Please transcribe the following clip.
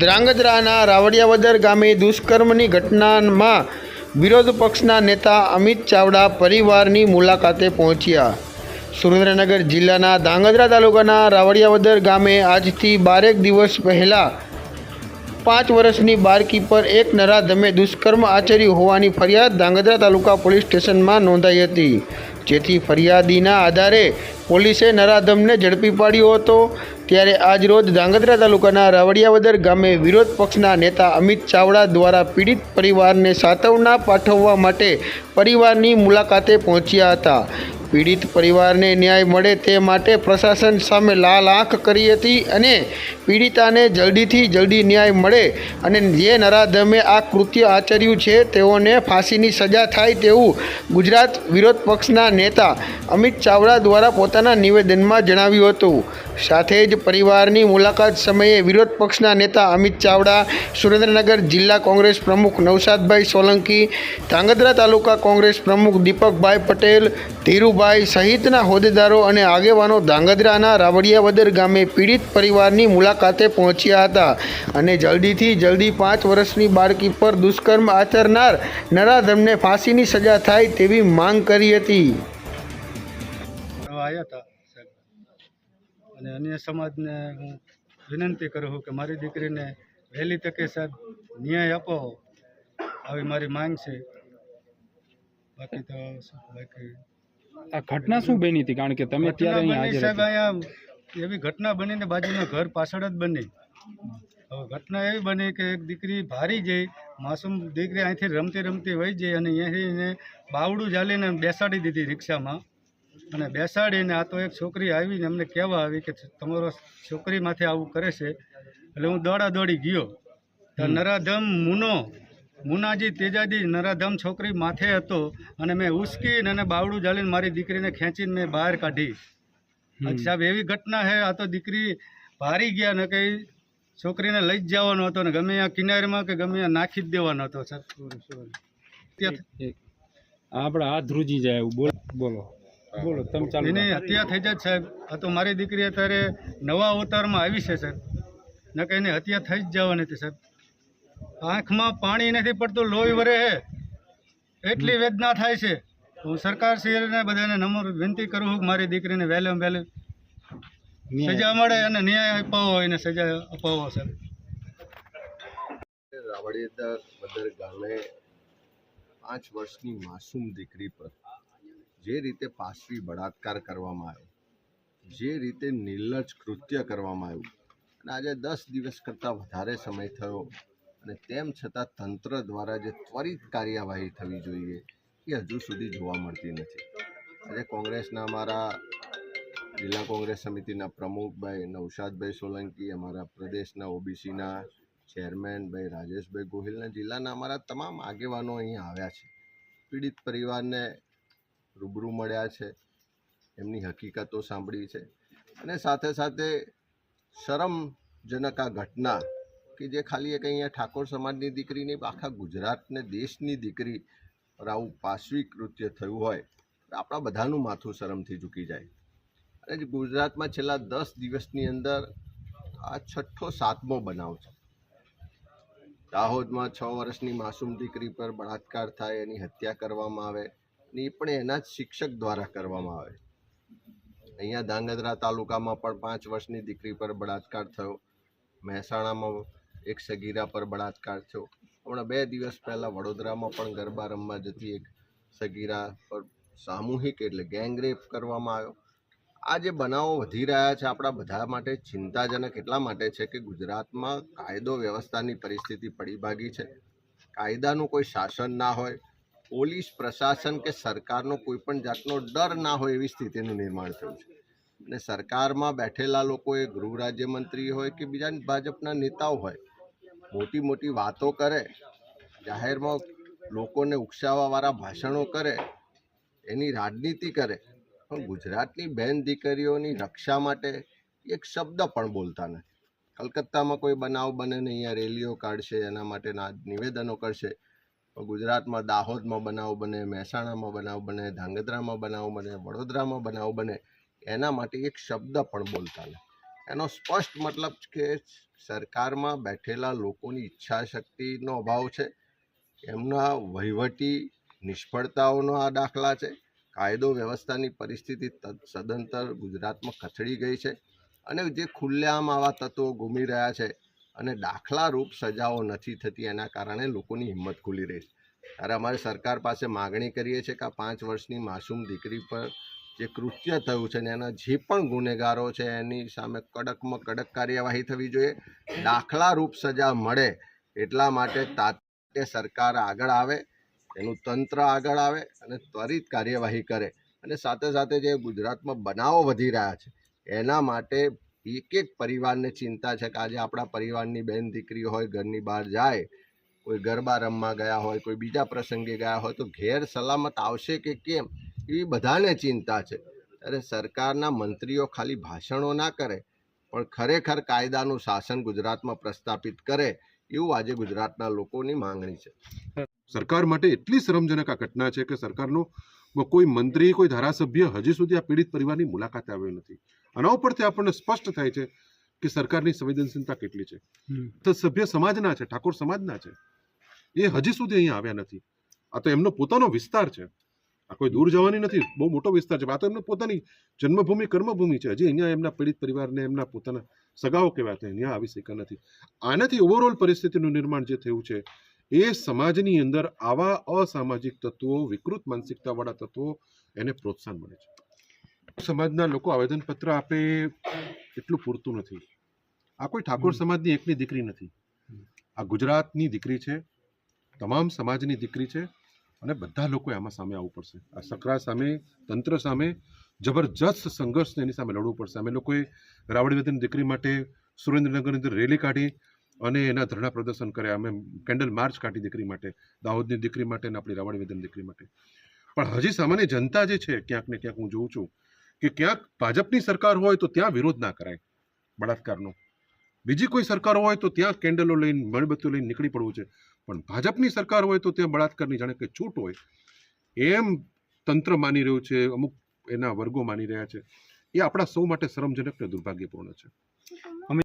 ધ્રાંગધ્રાના રાવડિયાવદર ગામે દુષ્કર્મની ઘટનામાં વિરોધ પક્ષના નેતા અમિત ચાવડા પરિવારની મુલાકાતે પહોંચ્યા. સુરેન્દ્રનગર જિલ્લાના ધ્રાંગધ્રા તાલુકાના રાવડિયાવદર ગામે આજથી બારેક દિવસ પહેલાં પાંચ વર્ષની બાળકી પર એક નરાધમે દુષ્કર્મ આચર્યું હોવાની ફરિયાદ ધ્રાંગધ્રા તાલુકા પોલીસ સ્ટેશનમાં નોંધાઈ હતી. જેથી ફરિયાદીના આધારે પોલીસે નરાધમને ઝડપી પાડ્યો હતો. ત્યારે આજરોજ ધ્રાંગધ્રા તાલુકાના રાવડિયાવદર ગામે વિરોધ પક્ષના નેતા અમિત ચાવડા દ્વારા પીડિત પરિવારને સાંત્વના પાઠવવા માટે પરિવારની મુલાકાતે પહોંચ્યા હતા. પીડિત પરિવારને ન્યાય મળે તે માટે પ્રશાસન સામે લાલ આંખ કરી હતી અને પીડિતાને જલ્દીથી જલ્દી ન્યાય મળે અને જે નરાધમે આ કૃત્ય આચર્યું છે તેઓને ફાંસીની સજા થાય તેવું ગુજરાત વિરોધ પક્ષના નેતા અમિત ચાવડા દ્વારા પોતાના નિવેદનમાં જણાવ્યું હતું. સાથે જ પરિવારની મુલાકાત સમયે વિરોધ પક્ષના નેતા અમિત ચાવડા, સુરેન્દ્રનગર જિલ્લા કોંગ્રેસ પ્રમુખ નવસાદભાઈ સોલંકી ધ્રાંગધ્રા તાલુકા કોંગ્રેસ પ્રમુખ દીપકભાઈ પટેલ, ધીરુભાઈ સહિતના હોદ્દેદારો અને આગેવાનો ધાંગધ્રાના રાવડિયાવદર ગામે પીડિત પરિવારની મુલાકાતે પહોંચ્યા હતા અને જલ્દીથી જલ્દી પાંચ વર્ષની બાળકી પર દુષ્કર્મ આચરનાર નરાધમને ફાંસીની સજા થાય તેવી માંગ કરી હતી. અને અન્ય સમાજને હું વિનંતી કરું છું કે મારી દીકરીને વહેલી તકે સાહેબ ન્યાય આપો. આવી મારી માંગ છે. બાકી તો બાકી આ ઘટના શું બની હતી? કારણ કે તમે અત્યારે અહીંયા હાજર સાહેબ અહીંયા એવી ઘટના બનીને બાજુના ઘર પાછળ જ બની. હવે ઘટના એવી બની કે એક દીકરી ભારી જઈ માસૂમ દીકરી અહીંથી રમતી રમતી વહી જઈ અને અહીંયાથી એને બાવડું ચાલીને બેસાડી દીધી રિક્ષામાં. અને બેસાડીને આ તો એક છોકરી આવીને અમને કહેવા આવી કે તમારો છોકરીમાંથી આવું કરે છે. એટલે હું દોડા દોડી ગયો. તો નરાધમ મુનો મુનાજી તેજાજી નરાધમ છોકરી માથે હતો અને મેં ઉસકીને અને બાવડું જાળીને મારી દીકરીને ખેંચીને મેં બહાર કાઢી. સાહેબ એવી ઘટના છે આ તો દીકરી ભારી ગયા ને કંઈ છોકરીને લઈ જ જવાનો હતો ને ગમે ત્યાં કિનારીમાં કે ગમે ત્યાં નાખી જ દેવાનો હતો સાહેબ. આપણે હાથ ધ્રુજી જાય એવું. બોલો બોલો. બોલો તમે ચાલો એની હત્યા થઈ જાય સાહેબ. આ તો મારી દીકરી અત્યારે નવા અવતારમાં આવી છે સાહેબ. ન કે એની હત્યા થઈ જ જવાની હતી સાહેબ. આંખમાં પાણી નથી પડતું લોહી વરે છે. એટલી વેદના થાય છે. હું સરકાર શ્રીને બધાને નમ્ર વિનંતી કરું છું મારી દીકરીને વહેલે વહેલે સજા મળે અને ન્યાય અપાવો એને સજા અપાવો સર રાવડિયાદર બદર ગામે પાંચ વર્ષની માસૂમ દીકરી પર જે રીતે પાશવી બળાત્કાર કરવામાં આવ્યો જે રીતે નિર્લજ કૃત્ય કરવામાં આવ્યું અને આજે દસ દિવસ કરતાં વધારે સમય થયો અને તેમ છતાં તંત્ર દ્વારા જે ત્વરિત કાર્યવાહી થવી જોઈએ એ હજુ સુધી જોવા મળતી નથી. આજે કોંગ્રેસના અમારા જિલ્લા કોંગ્રેસ સમિતિના પ્રમુખભાઈ નૌશાદભાઈ સોલંકી, અમારા પ્રદેશના ઓબીસીના ચેરમેન ભાઈ રાજેશભાઈ ગોહિલના, જિલ્લાના અમારા તમામ આગેવાનો અહીં આવ્યા છે. પીડિત પરિવારને રૂબરૂ મળ્યા છે. એમની હકીકતો સાંભળી છે. અને સાથે સાથે શરમજનક આ ઘટના કે જે ખાલી એક અહીંયા ઠાકોર સમાજની દીકરી નહીં, આખા ગુજરાતને દેશની દીકરી પર આવું પાશ્વી કૃત્ય થયું હોય આપણા બધાનું માથું શરમથી ઝૂકી જાય. અને ગુજરાતમાં છેલ્લા દસ દિવસની અંદર આ છઠ્ઠો સાતમો બનાવ છે. દાહોદમાં છ વર્ષની માસૂમ દીકરી પર બળાત્કાર થાય, એની હત્યા કરવામાં આવે અને એ પણ એના જ શિક્ષક દ્વારા કરવામાં આવે. અહીંયા ધાંગધ્રા તાલુકામાં પણ પાંચ વર્ષની દીકરી પર બળાત્કાર થયો. મહેસાણામાં એક સગીરા પર બળાત્કાર થયો. હમણાં બે દિવસ પહેલાં વડોદરામાં પણ ગરબા રમવા જતી એક સગીરા પર સામૂહિક એટલે ગેંગરેપ કરવામાં આવ્યો. આ જે બનાવો વધી રહ્યા છે આપણા બધા માટે ચિંતાજનક, એટલા માટે છે કે ગુજરાતમાં કાયદો વ્યવસ્થાની પરિસ્થિતિ પડી ભાગી છે. કાયદાનું કોઈ શાસન ના હોય, પોલીસ પ્રશાસન કે સરકારનો કોઈ પણ જાતનો ડર ના હોય એવી સ્થિતિનું નિર્માણ થયું છે. અને સરકારમાં બેઠેલા લોકો એ ગૃહ રાજ્યમંત્રી હોય કે બીજા ભાજપના નેતાઓ હોય મોટી મોટી વાતો કરે, જાહેરમાં લોકોને ઉકસાવવાવાળા ભાષણો કરે, એની રાજનીતિ કરે, પણ ગુજરાતની બેન દીકરીઓની રક્ષા માટે એક શબ્દ પણ બોલતા નથી. કલકત્તામાં કોઈ બનાવ બને નહીં, અહીંયા રેલીઓ કાઢશે, એના માટેના નિવેદનો કરશે. પણ ગુજરાતમાં દાહોદમાં બનાવ બને, મહેસાણામાં બનાવ બને ધાંગધ્રામાં બનાવ બને, વડોદરામાં બનાવ બને, એના માટે એક શબ્દ પણ બોલતા નથી. એનો સ્પષ્ટ મતલબ કે સરકારમાં બેઠેલા લોકોની ઈચ્છા શક્તિનો અભાવ છે. એમના વહીવટી નિષ્ફળતાઓનો આ દાખલા છે. કાયદો વ્યવસ્થાની પરિસ્થિતિ સદંતર ગુજરાતમાં કથળી ગઈ છે અને જે ખુલ્લેઆમ આવા તત્વો ઘૂમી રહ્યા છે અને દાખલારૂપ સજાઓ નથી થતી એના કારણે લોકોની હિંમત ખુલી રહી છે. ત્યારે અમારે સરકાર પાસે માગણી કરીએ છીએ કે આ પાંચ વર્ષની માસૂમ દીકરી પર જે કૃત્ય થયું છે ને એના જે પણ ગુનેગારો છે, એની સામે કડકમાં કડક કાર્યવાહી થવી જોઈએ. દાખલારૂપ સજા મળે એટલા માટે તાતે સરકાર આગળ આવે, એનું તંત્ર આગળ આવે અને ત્વરિત કાર્યવાહી કરે. અને સાથે સાથે જે ગુજરાતમાં બનાવો વધી રહ્યા છે, એના માટે એક એક પરિવારને ચિંતા છે કે આજે આપણા પરિવારની બહેન દીકરી હોય, ઘરની બહાર જાય, કોઈ ગરબા રમવા ગયા હોય, કોઈ બીજા પ્રસંગે ગયા હોય, તો ઘેર સલામત આવશે કે કેમ? એવી બધાને ચિંતા છે. ત્યારે સરકારના મંત્રીઓ ખાલી ભાષણો ના કરે પણ ખરેખર કાયદાનું શાસન ગુજરાતમાં પ્રસ્થાપિત કરે એવું આજે ગુજરાતના લોકોની માંગણી છે. સરકાર માટે એટલી શરમજનક આ ઘટના છે કે સરકારનો કોઈ મંત્રી કોઈ ધારાસભ્ય હજી સુધી આ પીડિત પરિવારની મુલાકાતે આવ્યો નથી. આના ઉપરથી આપણને સ્પષ્ટ થાય છે કે સરકારની સંવેદનશીલતા કેટલી છે. તો સભ્ય સમાજના છે ઠાકોર સમાજના છે. એ હજી સુધી અહીંયા આવ્યા નથી. આ તો એમનો પોતાનો વિસ્તાર છે. આ કોઈ દૂર જવાની નથી. બહુ મોટો વિસ્તાર છે. આ તો એમનો પોતાની જન્મભૂમિ કર્મભૂમિ છે. હજી અહીંયા એમના પીડિત પરિવારને એમના પોતાના સગાઓ કહેવાય અહીંયા આવી શક્યા નથી. આનાથી ઓવરઓલ પરિસ્થિતિનું નિર્માણ જે થયું છે એ સમાજની અંદર આવા અસામાજિક તત્વો વિકૃત માનસિકતાવાળા તત્વો એને પ્રોત્સાહન મળે છે. સમાજના લોકો આવેદનપત્ર આપે એટલું પૂરતું નથી. આ કોઈ ઠાકોર સમાજની એકની દીકરી નથી. આ ગુજરાતની દીકરી છે. તમામ સમાજની દીકરી છે. અને બધા લોકોએ આમાં સામે આવવું પડશે. આ સકરા સામે, તંત્ર સામે જબરજસ્ત સંઘર્ષ એની સામે લડવું પડશે. અમે લોકોએ રાવડીવદન દીકરી માટે સુરેન્દ્રનગરની અંદર રેલી કાઢી અને એના ધરણા પ્રદર્શન કર્યા. અમે કેન્ડલ માર્ચ કાઢી દીકરી માટે, દાહોદની દીકરી માટે અને આપણી રાવણીવેદન દીકરી માટે. પણ હજી સામાન્ય જનતા જે છે, ક્યાંક ને ક્યાંક હું જોઉં છું કે ક્યાંક ભાજપની સરકાર હોય તો ત્યાં વિરોધ ના કરાય બળાત્કારનો. બીજી કોઈ સરકાર હોય તો ત્યાં કેન્ડલો લઈને મીણબત્તીઓ લઈને નીકળી પડવું છે. પણ ભાજપની સરકાર હોય તો ત્યાં બળાત્કારની જાણે કે છૂટ હોય. એમ તંત્ર માની રહ્યું છે અમુક એના વર્ગો માની રહ્યા છે. એ આપણા સૌ માટે શરમજનક ને દુર્ભાગ્યપૂર્ણ છે.